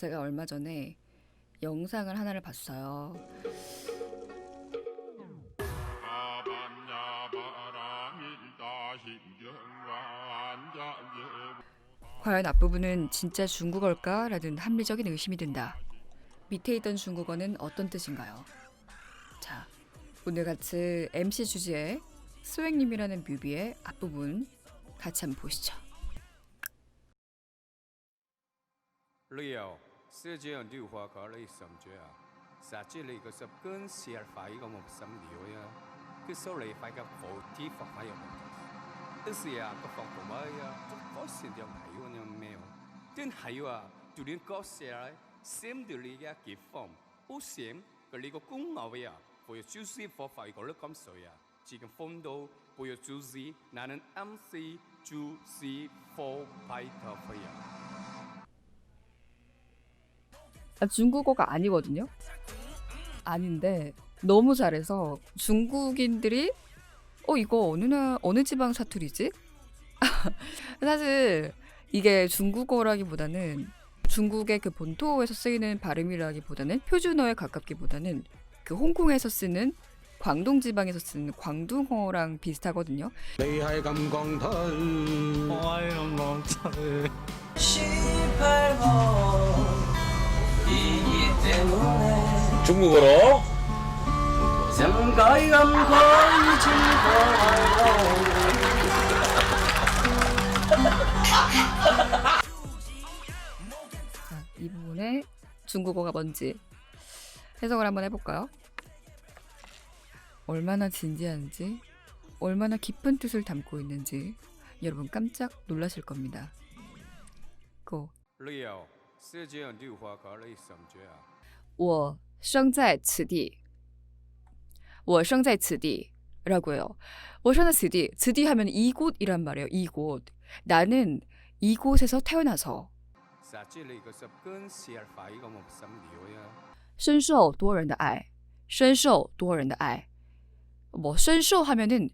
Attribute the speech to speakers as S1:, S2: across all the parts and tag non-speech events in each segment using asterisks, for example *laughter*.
S1: 제가 얼마 전에 영상을 하나를 봤어요. 과연 앞부분은 진짜 중국어일까 라는 합리적인 의심이 든다. 밑에 있던 중국어는 어떤 뜻인가요? 자, 오늘 같이 MC 주제의 스웩님이라는 뮤비의 앞부분 같이 한번 보시죠.
S2: Sẽ Sergeant 話佢呢上主啊，實際你個十根石塊個木心料呀，佢手嚟塊個布貼放喺入面，但是啊個放唔埋啊，都嗰時就係嗰樣咩喎，真係啊，就連嗰時嚟閃到你嘅結放，好閃佢你個公牛呀，不要注意火塊個咧咁水啊，只咁放到不要注意，那能暗示注意火派頭費呀。
S1: 아, 중국어가 아니거든요. 아닌데 너무 잘해서 중국인들이 어 이거 어느 나 어느 지방 사투리지? *laughs* 사실 이게 중국어라기보다는 중국의 그 본토에서 쓰이는 발음이라기보다는 표준어에 가깝기보다는 그 홍콩에서 쓰는 광동 지방에서 쓰는 광둥어랑 비슷하거든요.
S3: 중국어로
S1: 자, 이 부분에 중국어가 뭔지 해석을 한번 해볼까요? 얼마나 진지한지, 얼마나 깊은 뜻을 담고 있는지 여러분 깜짝 놀라실 겁니다. 고,
S2: Leo, sẽ chơi điều hòa có lấy sầm chơi à?
S1: 我生在此地.我生在此地. 라고요. 我生在此地. 此地 하면 이곳이란 말이에요. 이곳. 나는 이곳에서 태어나서
S2: 撒这里个十根线phải có một sầm liều ya.
S1: 深受多人的爱，深受多人的爱。뭐深受 하면은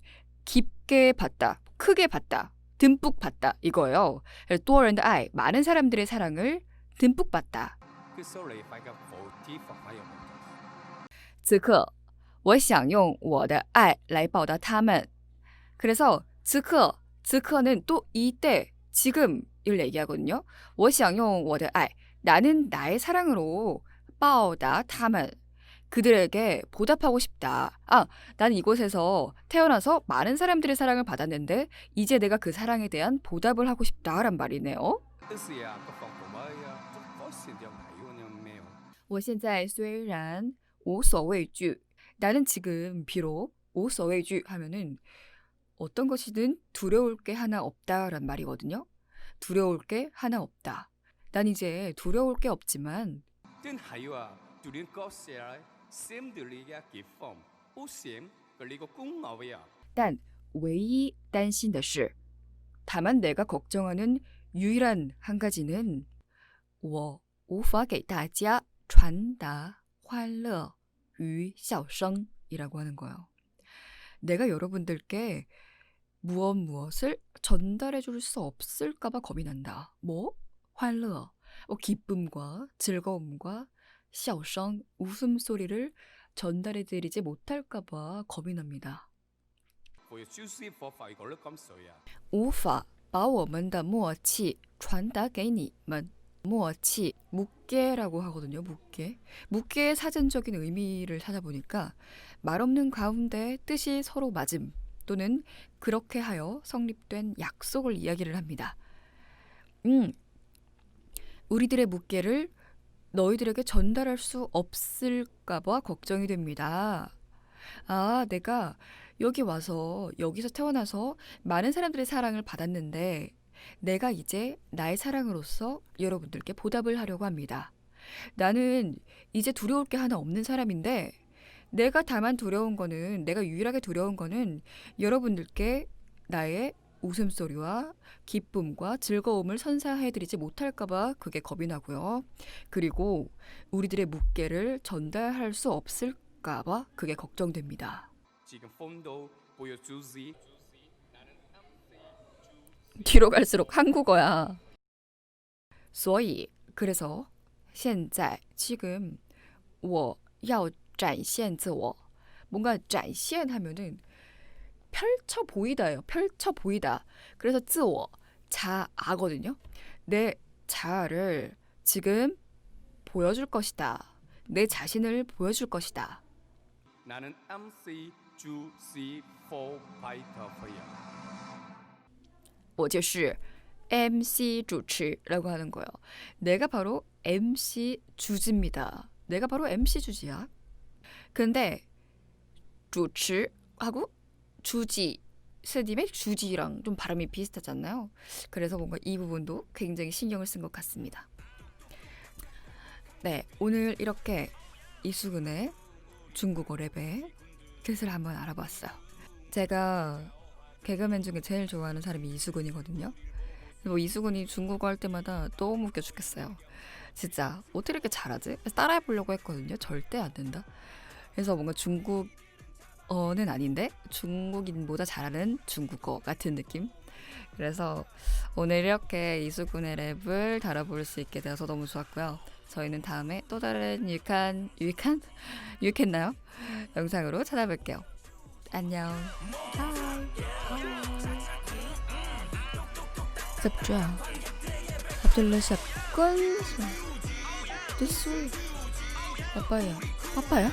S1: 깊게 받다, 크게 받다, 듬뿍 받다 이거예요. 多人的爱 많은 사람들의 사랑을 듬뿍 받다.
S2: Cái số này phải cái phổ tí phật phải có một.
S1: 此刻我想用我的爱来报答他们. 그래서 此刻, 此刻는 또 이때, 지금을 얘기하거든요. 我想用我的爱 나는 나의 사랑으로 报答他们. 그들에게 보답하고 싶다. 아, 나는 이곳에서 태어나서 많은 사람들의 사랑을 받았는데 이제 내가 그 사랑에 대한 보답을 하고 싶다란 말이네요. 我现在虽然无所畏惧, 나는 지금 비록 无所畏惧 하면은 어떤 것이든 두려울 게 하나 없다란 말이거든요. 두려울 게 하나 없다. 난 이제 두려울 게 없지만
S2: Tên hay à, tụi điên có xìa ấy, xem được lấy cái kịp phong, u xem cái lấy cái cung ngầu ya.
S1: 但唯一担心的是, 다만 내가 걱정하는 유일한 한 가지는 我无法给大家 传达欢乐与笑声이라고 하는 거예요. 내가 여러분들께 무엇 무엇을 전달해 줄 수 없을까봐 겁이 난다. 뭐? 欢乐, 뭐 기쁨과 즐거움과 笑声, 웃음소리를 전달해 드리지 못할까봐 겁이 납니다.
S2: 我有就是 for phải có lớp cắm sợi à.
S1: 无法把我们的默契传达给你们. 默契, 묵계라고 하거든요. 묵계. 묵계의 사전적인 의미를 찾아보니까 말 없는 가운데 뜻이 서로 맞음 또는 그렇게 하여 성립된 약속을 이야기를 합니다. 음, 우리들의 묵계를 너희들에게 전달할 수 없을까봐 걱정이 됩니다. 아, 내가 여기 와서 여기서 태어나서 많은 사람들의 사랑을 받았는데 내가 이제 나의 사랑으로서 여러분들께 보답을 하려고 합니다. 나는 이제 두려울 게 하나 없는 사람인데 내가 다만 두려운 거는 내가 유일하게 두려운 거는 여러분들께 나의 웃음소리와 기쁨과 즐거움을 선사해드리지 못할까봐 그게 겁이 나고요. 그리고 우리들의 묵계를 전달할 수 없을까봐 그게 걱정됩니다.
S2: 지금 폼도 보여 주시
S1: 뒤로 갈수록 한국어야. 所以 그래서 现在 지금 我要展现自我 뭔가 展现 하면은 펼쳐 보이다예요. 펼쳐 보이다. 그래서 自我 자아거든요. 내 자아를 지금 보여줄 것이다. 내 자신을 보여줄 것이다.
S2: 나는 MC 주 C four 파이터 페야.
S1: 我就是 MC 주치라고 하는 거예요. 내가 바로 MC 주지입니다. 내가 바로 MC 주지야. 근데 주치하고 주지 스님의 주지랑 좀 발음이 비슷하잖아요. 그래서 뭔가 이 부분도 굉장히 신경을 쓴 것 같습니다. 네, 오늘 이렇게 이수근의 중국어 랩의 뜻을 한번 알아봤어요. 제가 개그맨 중에 제일 좋아하는 사람이 이수근이거든요. 뭐 이수근이 중국어 할 때마다 너무 웃겨 죽겠어요. 진짜 어떻게 이렇게 잘하지? 따라해 보려고 했거든요. 절대 안 된다. 그래서 뭔가 중국어는 아닌데 중국인보다 잘하는 중국어 같은 느낌. 그래서 오늘 이렇게 이수근의 랩을 다뤄볼 수 있게 되어서 너무 좋았고요. 저희는 다음에 또 다른 유익한 유익한 유익했나요? 영상으로 찾아뵐게요. 안녕. This way Apa ya? Apa ya?